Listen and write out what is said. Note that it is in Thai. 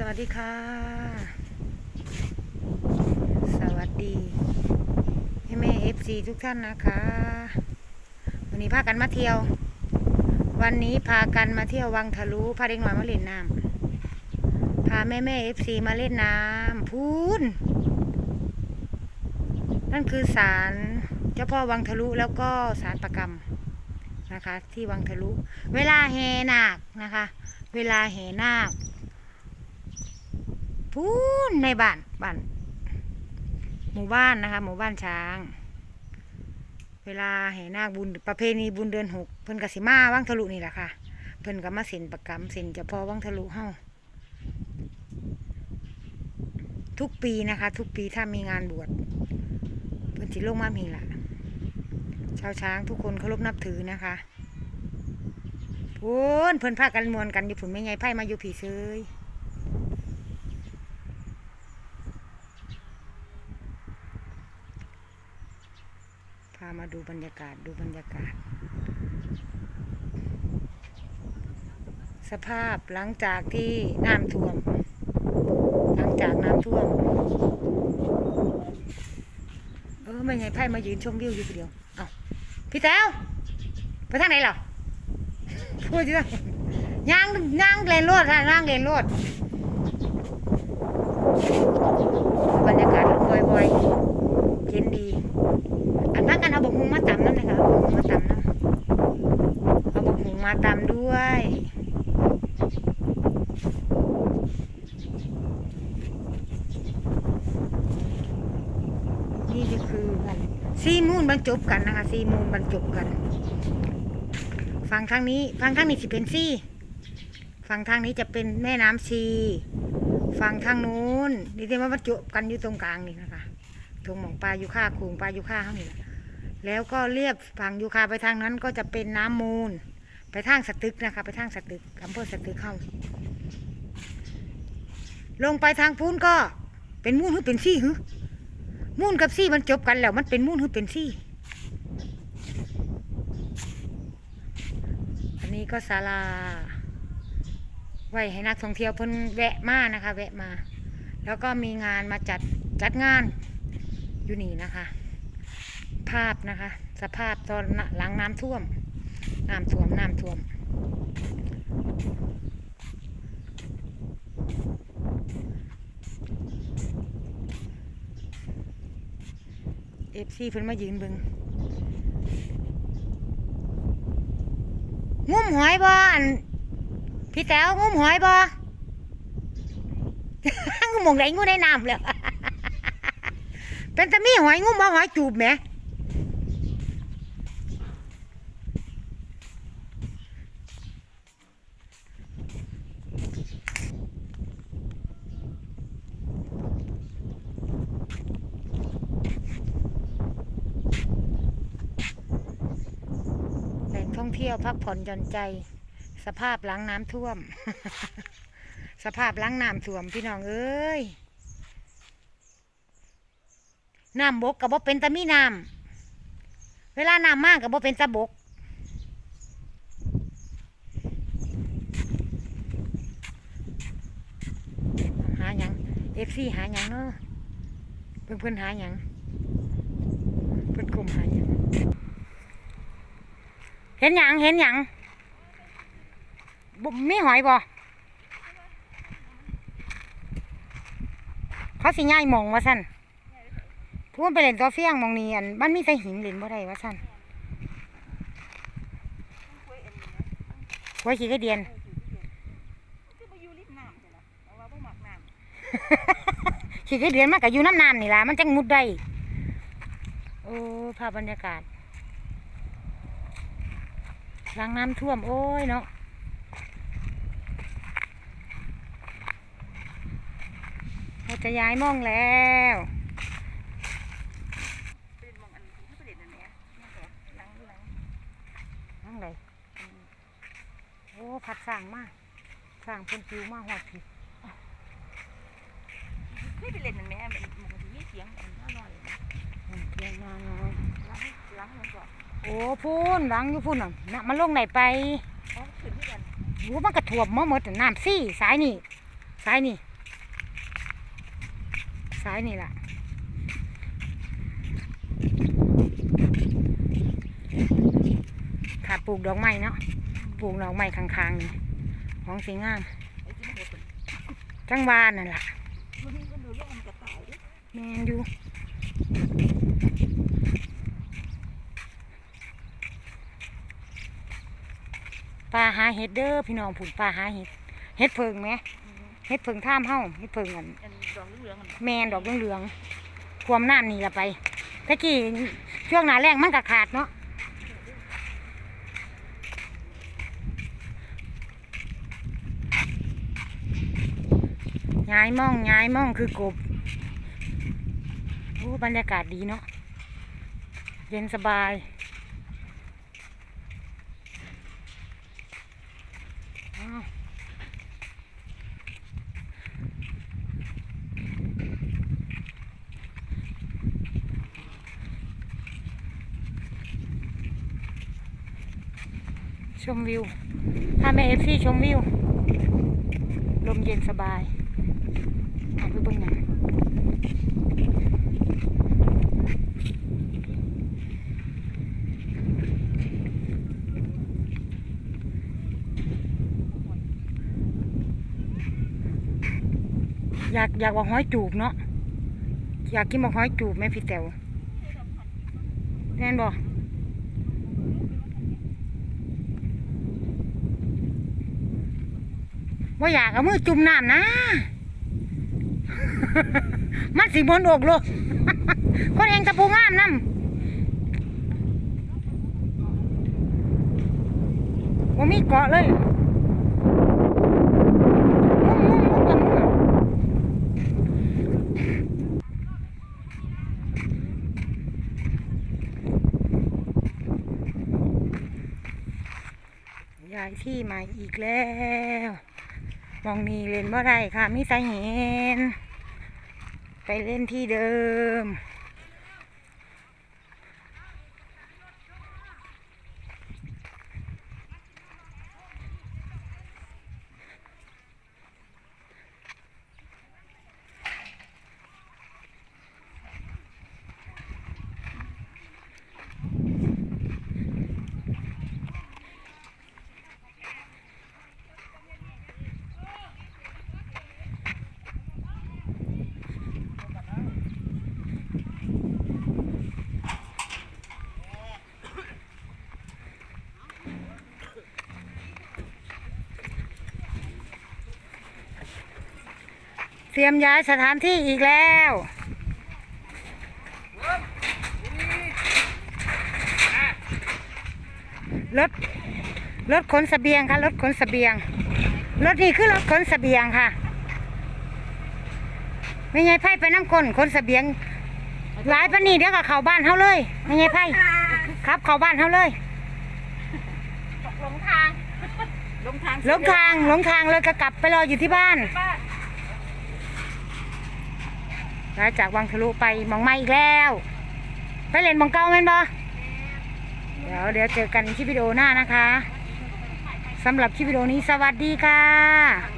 สวัสดีค่ะ สวัสดีให้แม่เอฟซีทุกท่านนะคะ วันนี้พากันมาเที่ยว วันนี้พากันมาเที่ยววังทะลุพาเด็กน้อยมาเล่นน้ำพาแม่แม่เอฟซีมาเล่นน้ำพูนนั่นคือศาลเจ้าพ่อวังทะลุแล้วก็ศาลประกรรมนะคะ ที่วังทะลุ เวลาแหนาคนะคะ เวลาแหนาค พูนในบ้านบ้านหมู่บ้านนะคะหมู่บ้านช้าง เวลาแห่นาคบุญประเพณีบุญเดือนหกเพิ่นกสิมาวังทะลุนี่แหละค่ะ เพิ่นก็มาเซ็นประกรรมเซ็นเฉพาะวังทะลุเฮ้าทุกปีนะคะ ทุกปีถ้ามีงานบวชเพิ่นสิโลงมามีละชาวช้างทุกคนเคารพนับถือนะคะพูนเพิ่นพากันมวนกันอยู่ผุนไม่ไงไพ่มาอยู่ผีเซยามาดูบรรยากาศดูบรรยากาศ สภาพหลังจากที่น้ำท่วม หลังจากน้ำท่วม เออไม่ไงไพ่มายืนชมวิวอยู่คนเดียวเอาพี่แต้วไปทางไหนเหรอพูดจ้ะย่างย่างเลนรถค่ะย่างเลนรถบรรยากาศบ่อยๆเย็นดี เอาบกหุงมาตำนั่นนะคะเอาบกหุงมาตำนะเอาบกหุงมาตำด้วยนี่ก็คือกันซีมูนบรรจบกันนะคะซีมูนบรรจบกัน ฝั่งทางนี้ฝั่งทางนี้จะเป็นซีฝั่งทางนี้จะเป็นแม่น้ำซีฝั่งทางนู้นนี่ที่ว่าบรรจบกันอยู่ตรงกลางนี่นะคะตรงหมองปลาอยูค่าคูงปลาอยูค่าเขานี่แหละ แล้วก็เรียบฝั่งยูคาไปทางนั้นก็จะเป็นน้ำมูล ไปทางสตึกนะคะไปทางสตึกอำเภอสตึกเข้า ลงไปทางพูนก็เป็นมูลหรือเป็นซี่หรือมูลกับซี่มันจบกันแล้วมันเป็นมูลหรือเป็นซี่ อันนี้ก็ศาลาไว้ให้นักท่องเที่ยวเพิ่นแวะมานะคะ แวะมา แล้วก็มีงานมาจัดจัดงานอยู่นี่นะคะ ภาพนะคะ สภาพตอนหลังน้ำท่วม น้ำท่วม น้ำท่วม เอฟซีเพิ่นมายืนบิงงุ้มหอยบ่อันพี่แต๋วงุ้มหอยบ่งูหมองไหนงูในน้ำแล้วเป็นตะมีหอยงุ้มบ่หอยจูบแหมแหล่งท่อง เที่ยวพักผ่อนหย่อนใจ สภาพหลังน้ำท่วม สภาพหลังน้ำท่วมพี่น้องเอ้ยน้ำบกกับบ่เป็นตะมีน้ำเวลาน้ำมากกับบ่เป็นตะบกหาหยังเอฟซีหาหยังเนาะเพิ่อนเพิ่อนหาหยังเพิ่อนกลุ่มหาหยัง เห็นหยังเห็นหยังบ่มีหอยบ่เขาสิย้ายมองว่าซั่นพูนไปเล่นตัวเฟี้ยงมองนี้อันมันมีแต่หินเล่นบ่ได้ว่าซั่นไว้ขี้กระเดียนขี่กระเดือนมันก็อยู่น้ำน้ำนี่ล่ะมันจังมุดได้โอ้ภาพบรรยากาศ หลังน้ำท่วมโอ้ยเนาะเราจะย้ายหมองแล้วำเป็นหมองอันที่ประเด็นอันเนี้ยเนี่ยเหรอหลังหลังนั่งไดโอ้พัดสร้างมากสร้างเพิ่นฟิวมาหอดผิดนี่เป็นเล่นอันเนี้ยมันมันมีเสียงอันน้อยๆนะอืมเพียงนาน้อยหลังหลังมันก็ โอ้พูนหลังอยู่พูนน่ะน่ะมันลงไหนไปอ๋อขึ้นที่กันโอ้มันกระถ่วมมาหมดน่ะน้ำซี่สายนี่สายนี่อซ้ายนี่ล่ะถ้าปลูกดอกไม้เนาะปลูกดอกไม้ข้างๆนี่ของสีงามไอ้ที่มันโหดเป็นจังหวานนั่นล่ะมันนี่มันดูเรื่องมันกระต่ายดิแมนอยู่ ปลาหาเห็ดเด้อพี่น้องผุนปลาหาเห็ดเห็ดเพิงไหมเห็ดเพิงท่ามเฮ้าเห็ดเพิงกันอันดอกเหลืองๆมันแมนดอกเหลืองๆความน้ำนี่ละไปตะกี้ช่วงหนาแรงมันก็ขาดเนาะย้ายม่องย้ายม่องคือกบโอ้บรรยากาศดีเนาะเย็นสบาย มวิวถ้าแม่เอฟซีชมวิว ลมเย็นสบายเอาไปเบิ่งหนังอยากอยากบอกห้อยจูบเนาะอยากกินบอกห้อยจูบแม่พี่แต๋วแน่นบอก ว่าอยากเอามือจุ่มน้ำนะ มันสีบนอกโลกคนเองตะปูงามน้ำว่ามีเกาะเลยมุ่งมุ่งมุ่งกับมุ่งย้ายที่ม่อีกแล้ว มองนี่เล่นบ่ได้ค่ะมีสาเห็น ไปเล่นที่เดิม ตรียมย้ายสถานที่อีกแล้ว รถ รถขนเสบียงค่ะ รถขนเสบียง รถนี่คือรถขนเสบียงค่ะไม่ไงไพ่ไปน้ำก้นขนเสบียง หลายปานนี่เดี๋ยวก็เข้าบ้านเฮาเลยไม่ไงไพ่ครับเข้าบ้านเฮาเลยหลงทางหลงทางหลงทางหลงทางเลยก็กลับไปรออยู่ที่บ้าน บ้านหลังจากวังทะลุไปมองไม่อีกแล้ว ไปเล่นมองเก่าแม่นบ่เดี๋ยวเดี๋ยวเจอกันที่วิดีโอหน้านะคะสำหรับคลิปวิดีโอนี้สวัสดีค่ะ